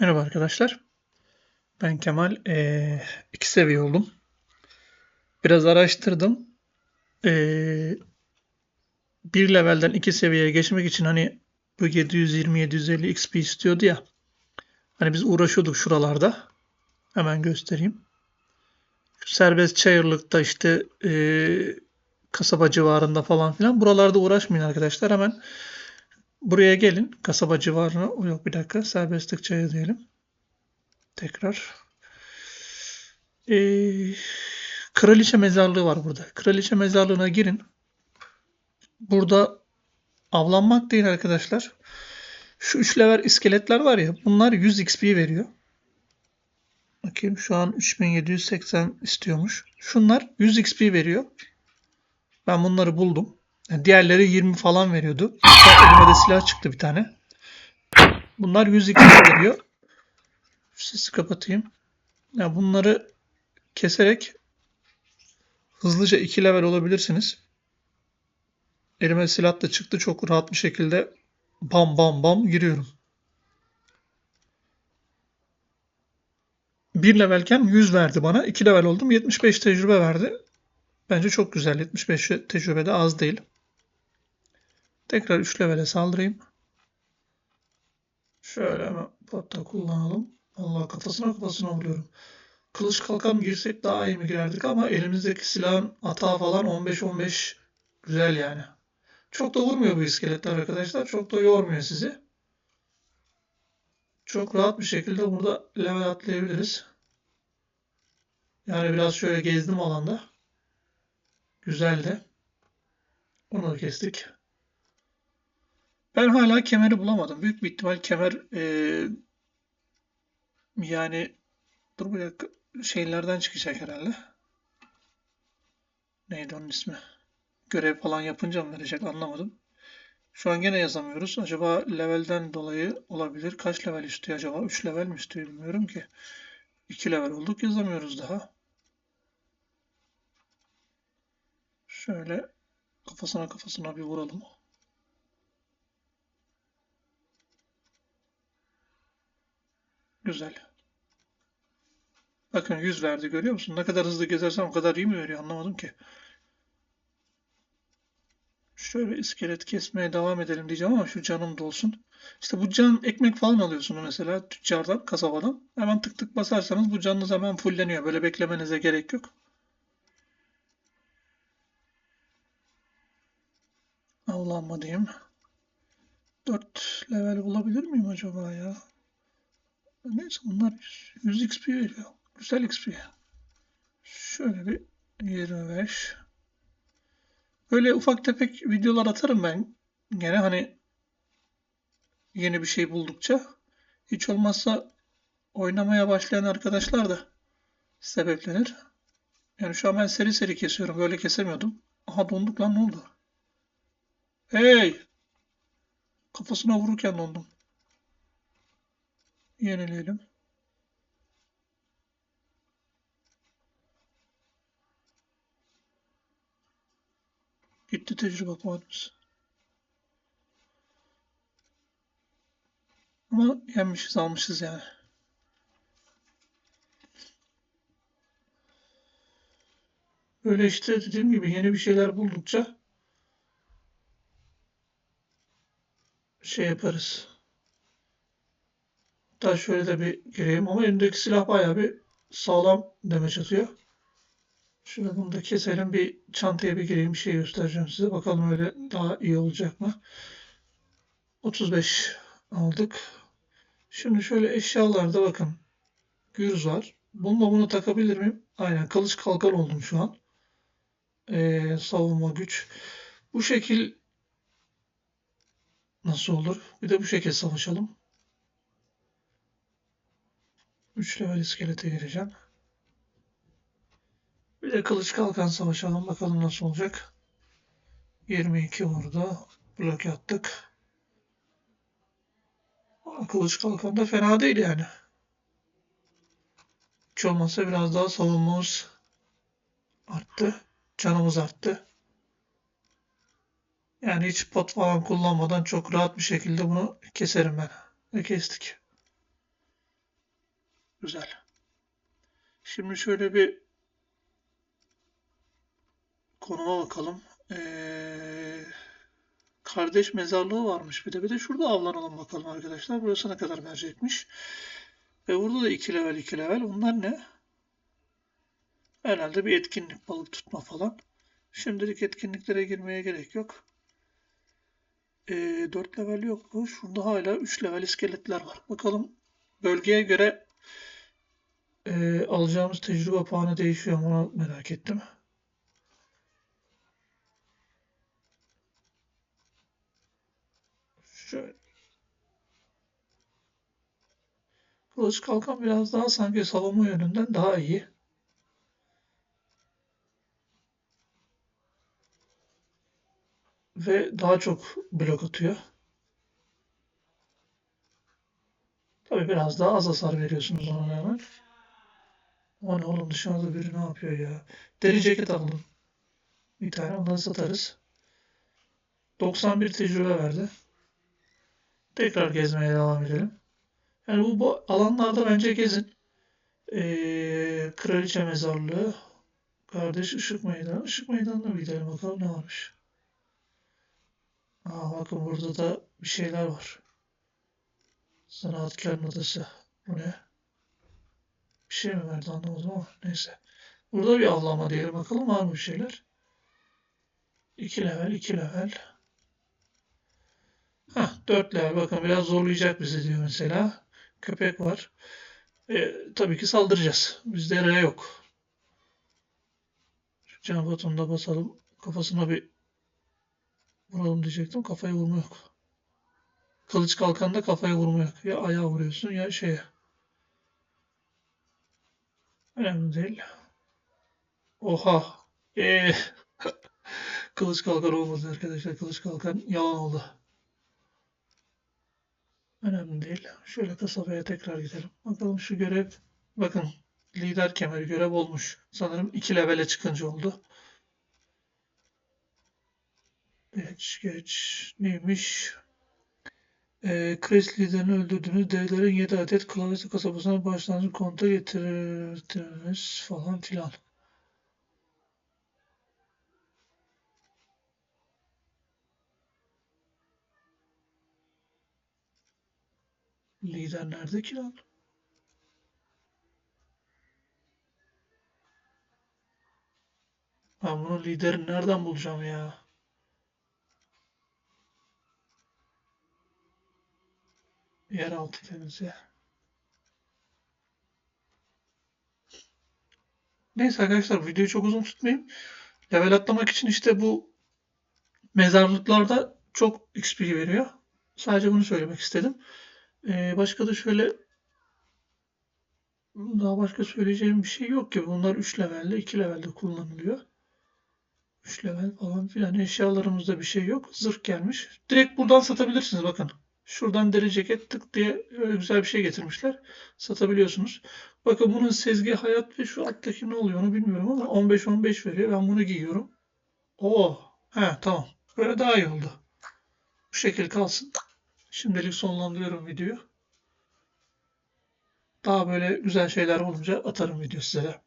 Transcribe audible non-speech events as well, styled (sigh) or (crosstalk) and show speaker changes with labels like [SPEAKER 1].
[SPEAKER 1] Merhaba arkadaşlar. Ben Kemal. Ee, iki seviye oldum. Biraz araştırdım. Ee, bir levelden iki seviyeye geçmek için hani bu 720-750 XP istiyordu ya. Hani biz uğraşıyorduk şuralarda. Hemen göstereyim. Şu serbest çayırlıkta işte ee, kasaba civarında falan filan. Buralarda uğraşmayın arkadaşlar. Hemen buraya gelin. Kasaba civarına. O Yok bir dakika. Serbestlik çayır diyelim. Tekrar. Ee, kraliçe mezarlığı var burada. Kraliçe mezarlığına girin. Burada avlanmak değil arkadaşlar. Şu 3 level iskeletler var ya bunlar 100 XP veriyor. Bakayım şu an 3780 istiyormuş. Şunlar 100 XP veriyor. Ben bunları buldum. Yani diğerleri 20 falan veriyordu. Hatta elime de silah çıktı bir tane. Bunlar 100 XP veriyor. Şu sesi kapatayım. Ya bunları keserek hızlıca 2 level olabilirsiniz. Elime silah da çıktı. Çok rahat bir şekilde bam bam bam giriyorum. 1 levelken 100 verdi bana. 2 level oldum. 75 tecrübe verdi. Bence çok güzel. 75 tecrübe de az değil. Tekrar 3 levele saldırayım. Şöyle hemen potta kullanalım. Allah kafasına kafasına vuruyorum. Kılıç kalkan girsek daha iyi mi girerdik ama elimizdeki silahın hata falan 15-15 güzel yani. Çok da vurmuyor bu iskeletler arkadaşlar. Çok da yormuyor sizi. Çok rahat bir şekilde burada level atlayabiliriz. Yani biraz şöyle gezdim alanda. Güzeldi. Onu da kestik. Ben hala kemeri bulamadım. Büyük bir ihtimal kemer e, yani dur bir dakika şeylerden çıkacak herhalde. Neydi onun ismi? Görev falan yapınca mı verecek anlamadım. Şu an gene yazamıyoruz. Acaba levelden dolayı olabilir. Kaç level istiyor acaba? 3 level mi istiyor bilmiyorum ki. 2 level olduk yazamıyoruz daha. Şöyle kafasına kafasına bir vuralım. Güzel. Bakın 100 verdi görüyor musun? Ne kadar hızlı gezersem o kadar iyi mi veriyor anlamadım ki. Şöyle iskelet kesmeye devam edelim diyeceğim ama şu canım dolsun. İşte bu can ekmek falan alıyorsunuz mesela tüccardan, kasabadan. Hemen tık tık basarsanız bu canınız hemen fulleniyor. Böyle beklemenize gerek yok. Allah'ıma diyeyim. 4 level bulabilir miyim acaba ya? Neyse bunlar 100 XP veriyor. Güzel XP. Şöyle bir 25. Böyle ufak tefek videolar atarım ben. Gene hani yeni bir şey buldukça. Hiç olmazsa oynamaya başlayan arkadaşlar da sebeplenir. Yani şu an ben seri seri kesiyorum. Böyle kesemiyordum. Aha donduk lan ne oldu? Hey! Kafasına vururken dondum. Yenileyelim. Gitti tecrübe puanımız. Ama yenmişiz almışız yani. Böyle işte dediğim gibi yeni bir şeyler buldukça şey yaparız. Hatta şöyle de bir gireyim ama elimdeki silah bayağı bir sağlam demeç atıyor. Şöyle bunu da keselim bir çantaya bir gireyim bir şey göstereceğim size. Bakalım öyle daha iyi olacak mı? 35 aldık. Şimdi şöyle eşyalarda bakın. Gürz var. Bununla bunu takabilir miyim? Aynen kılıç kalkan oldum şu an. Ee, savunma güç. Bu şekil nasıl olur? Bir de bu şekil savaşalım. 3 level iskelete gireceğim. Bir de kılıç kalkan savaşalım. Bakalım nasıl olacak. 22 vurdu. Blok attık. Kılıç kalkan da fena değil yani. Hiç olmazsa biraz daha savunmamız arttı. Canımız arttı. Yani hiç pot falan kullanmadan çok rahat bir şekilde bunu keserim ben. Ve kestik. Güzel. Şimdi şöyle bir konuma bakalım. Ee, kardeş mezarlığı varmış bir de. Bir de şurada avlanalım bakalım arkadaşlar. Burası ne kadar verecekmiş. Ve burada da 2 level 2 level. Bunlar ne? Herhalde bir etkinlik balık tutma falan. Şimdilik etkinliklere girmeye gerek yok. Ee, 4 level yok mu? Şurada hala 3 level iskeletler var. Bakalım bölgeye göre e, alacağımız tecrübe puanı değişiyor mu? Onu merak ettim. Şöyle. Kılıç kalkan biraz daha sanki savunma yönünden daha iyi. Ve daha çok blok atıyor. Tabii biraz daha az hasar veriyorsunuz ona rağmen. Ne oğlum dışarıda biri ne yapıyor ya? Deri ceket alalım. Bir tane ondan satarız. 91 tecrübe verdi. Tekrar gezmeye devam edelim. Yani bu, bu alanlarda bence gezin. Ee, Kraliçe Mezarlığı, Kardeş Işık Meydanı. Işık Meydanı'na bir gidelim bakalım ne varmış. Aa, bakın burada da bir şeyler var. Sanatkarın Adası. Bu ne? Bir şey mi verdi anlamadım ama neyse. Burada bir avlama diyelim bakalım var mı bir şeyler? 2 level, 2 level. Hah 4 level bakın biraz zorlayacak bizi diyor mesela. Köpek var. E, tabii ki saldıracağız. Bizde R yok. Şu can butonuna basalım. Kafasına bir vuralım diyecektim. Kafaya vurma yok. Kılıç kalkanda kafaya vurma yok. Ya ayağa vuruyorsun ya şeye. Önemli değil. Oha. Ee, (laughs) kılıç kalkan olmadı arkadaşlar. Kılıç kalkan yalan oldu. Önemli değil. Şöyle kasabaya tekrar gidelim. Bakalım şu görev. Bakın lider kemeri görev olmuş. Sanırım 2 levele çıkınca oldu. Geç geç. Neymiş? Ee, Kres liderini öldürdünüz. Devlerin 7 adet Klavesi kasabasına başlangıç konta getirdiniz falan filan. Lider nerede ki lan? Ben bunun liderini nereden bulacağım ya? Yeraltı denizi. Neyse arkadaşlar videoyu çok uzun tutmayayım. Level atlamak için işte bu mezarlıklarda çok XP veriyor. Sadece bunu söylemek istedim. Ee, başka da şöyle daha başka söyleyeceğim bir şey yok ki. Bunlar 3 levelde, 2 levelde kullanılıyor. 3 level falan filan. Eşyalarımızda bir şey yok. Zırh gelmiş. Direkt buradan satabilirsiniz bakın. Şuradan deri ceket tık diye öyle güzel bir şey getirmişler. Satabiliyorsunuz. Bakın bunun Sezgi Hayat ve şu alttaki ne oluyor onu bilmiyorum ama 15-15 veriyor. Ben bunu giyiyorum. Oo, he tamam. Böyle daha iyi oldu. Bu şekil kalsın. Şimdilik sonlandırıyorum videoyu. Daha böyle güzel şeyler olunca atarım video size.